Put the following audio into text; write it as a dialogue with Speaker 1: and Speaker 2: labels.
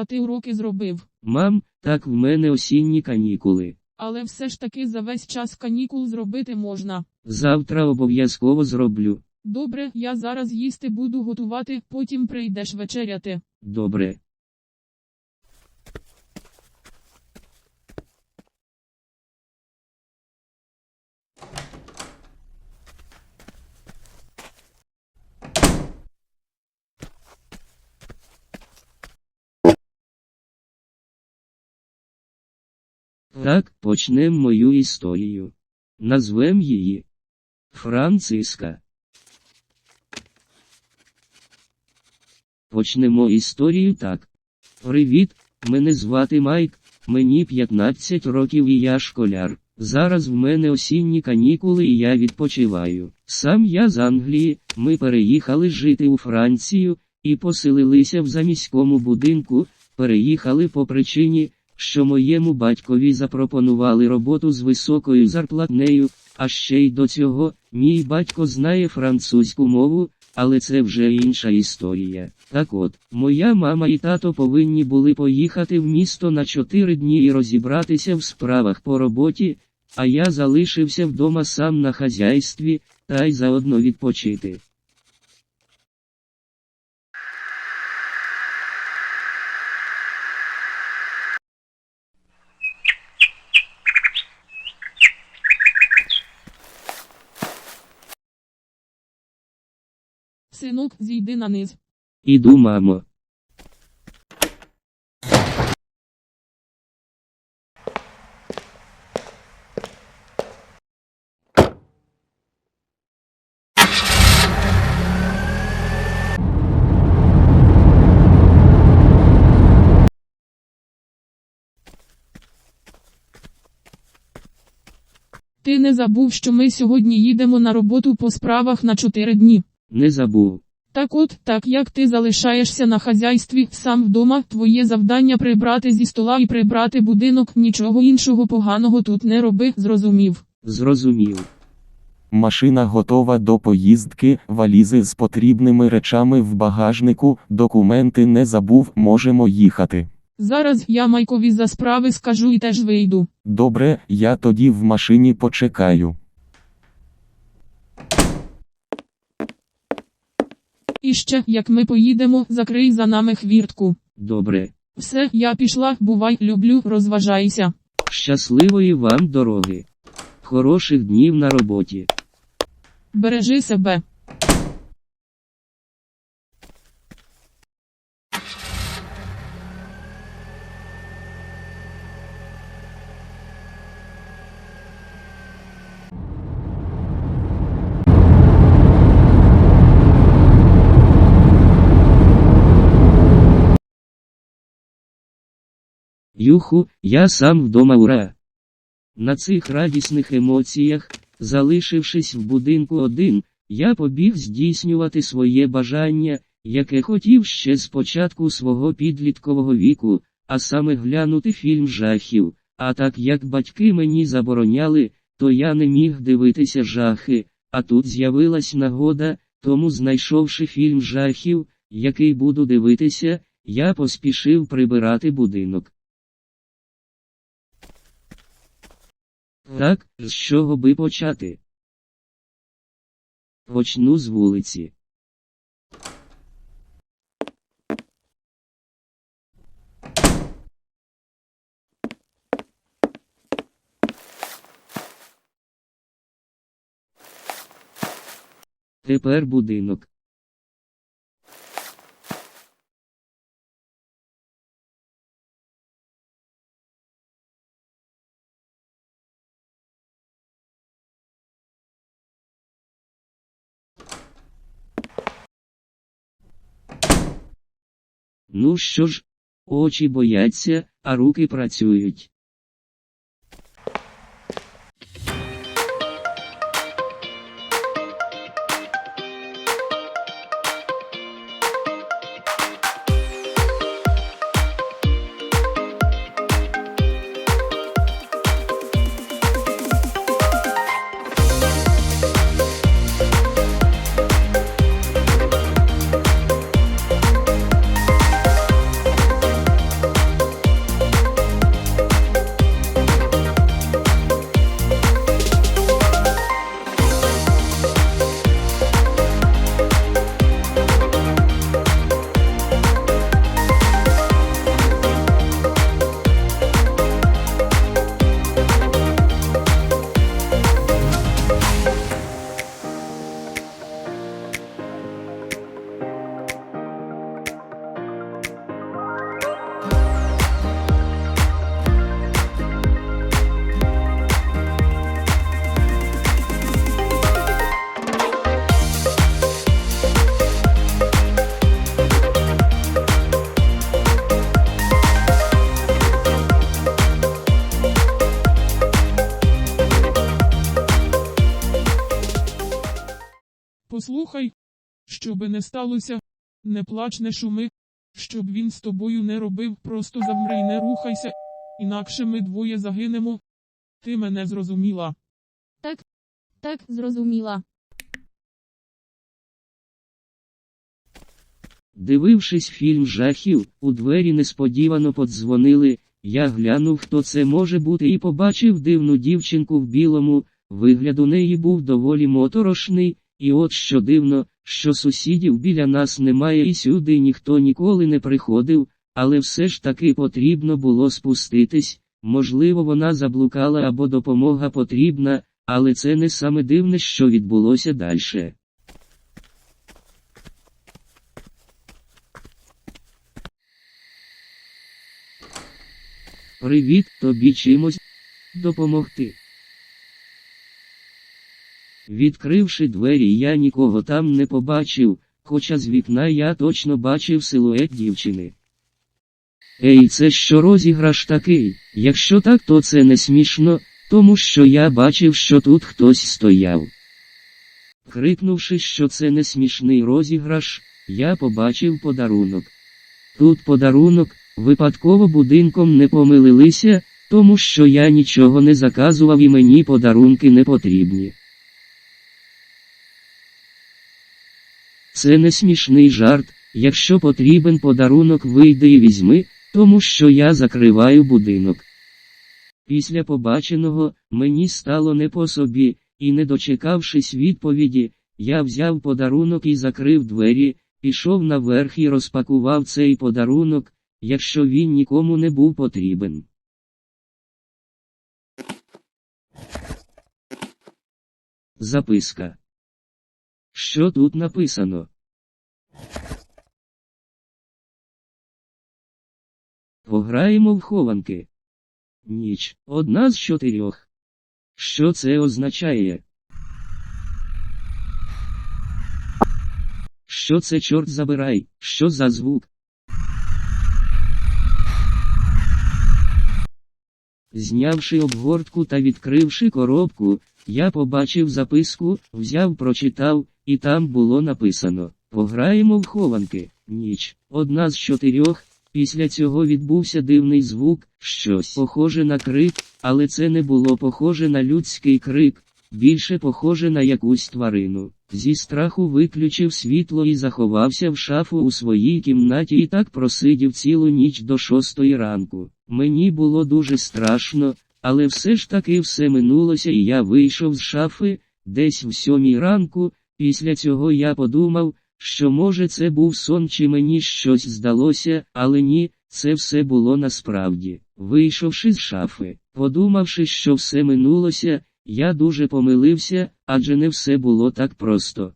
Speaker 1: А ти уроки зробив.
Speaker 2: Мам, так в мене осінні канікули.
Speaker 1: Але все ж таки за весь час канікул зробити можна.
Speaker 2: Завтра обов'язково зроблю.
Speaker 1: Добре, я зараз їсти буду готувати, потім прийдеш вечеряти.
Speaker 2: Добре. Так, почнем мою історію. Назвем її Франциска. Почнемо історію так. Привіт, мене звати Майк, мені 15 років і я школяр. Зараз в мене осінні канікули і я відпочиваю. Сам я з Англії, ми переїхали жити у Францію і поселилися в заміському будинку, переїхали по причині, що моєму батькові запропонували роботу з високою зарплатнею, а ще й до цього, мій батько знає французьку мову, але це вже інша історія. Так от, моя мама і тато повинні були поїхати в місто на 4 дні і розібратися в справах по роботі, а я залишився вдома сам на хазяйстві, та й заодно відпочити.
Speaker 1: Синок, зійди на низ.
Speaker 2: Іду, мамо.
Speaker 1: Ти не забув, що ми сьогодні їдемо на роботу по справах на 4 дні.
Speaker 2: Не забув.
Speaker 1: Так от, так як ти залишаєшся на хазяйстві сам вдома, твоє завдання прибрати зі стола і прибрати будинок, нічого іншого поганого тут не роби, зрозумів.
Speaker 2: Зрозумів.
Speaker 3: Машина готова до поїздки, валізи з потрібними речами в багажнику, документи не забув, можемо їхати.
Speaker 1: Зараз я Майкові за справи скажу і теж вийду.
Speaker 3: Добре, я тоді в машині почекаю.
Speaker 1: І ще, як ми поїдемо, закрий за нами хвіртку.
Speaker 2: Добре.
Speaker 1: Все, я пішла, бувай, люблю, розважайся.
Speaker 2: Щасливої вам дороги. Хороших днів на роботі.
Speaker 1: Бережи себе.
Speaker 2: Юху, я сам вдома ура. На цих радісних емоціях, залишившись в будинку один, я побіг здійснювати своє бажання, яке хотів ще з початку свого підліткового віку, а саме глянути фільм жахів. А так як батьки мені забороняли, то я не міг дивитися жахи, а тут з'явилась нагода, тому знайшовши фільм жахів, який буду дивитися, я поспішив прибирати будинок. Так, з чого би почати? Почну з вулиці. Тепер будинок. Ну що ж, очі бояться, а руки працюють.
Speaker 1: Слухай, щоби не сталося, не плач, не шуми, щоб він з тобою не робив, просто завмри й не рухайся, інакше ми двоє загинемо. Ти мене зрозуміла.
Speaker 4: Так, так, зрозуміла.
Speaker 2: Дивившись фільм жахів, у двері несподівано подзвонили. Я глянув, хто це може бути, і побачив дивну дівчинку в білому. Вигляд у неї був доволі моторошний, і от що дивно, що сусідів біля нас немає і сюди ніхто ніколи не приходив, але все ж таки потрібно було спуститись. Можливо, вона заблукала або допомога потрібна, але це не саме дивне, що відбулося далі. Привіт, тобі чимось допомогти. Відкривши двері, я нікого там не побачив, хоча з вікна я точно бачив силует дівчини. Ей, це що розіграш такий? Якщо так, то це не смішно, тому що я бачив, що тут хтось стояв. Крикнувши, що це не смішний розіграш, я побачив подарунок. Тут подарунок, випадково будинком не помилилися, тому що я нічого не заказував і мені подарунки не потрібні. Це не смішний жарт, якщо потрібен подарунок вийди і візьми, тому що я закриваю будинок. Після побаченого, мені стало не по собі, і не дочекавшись відповіді, я взяв подарунок і закрив двері, пішов наверх і розпакував цей подарунок, якщо він нікому не був потрібен. Записка. Що тут написано? Пограємо в хованки. Ніч. Одна з чотирьох. Що це означає? Що це чорт забирай? Що за звук? Знявши обгортку та відкривши коробку, я побачив записку, взяв, прочитав, і там було написано: Пограємо в хованки, ніч, одна з чотирьох. Після цього відбувся дивний звук, щось похоже на крик, але це не було похоже на людський крик, більше похоже на якусь тварину. Зі страху виключив світло і заховався в шафу у своїй кімнаті і так просидів цілу ніч до шостої ранку. Мені було дуже страшно, але все ж таки все минулося і я вийшов з шафи, десь в сьомій ранку, після цього я подумав, що може це був сон чи мені щось здалося, але ні, це все було насправді. Вийшовши з шафи, подумавши, що все минулося, я дуже помилився, адже не все було так просто.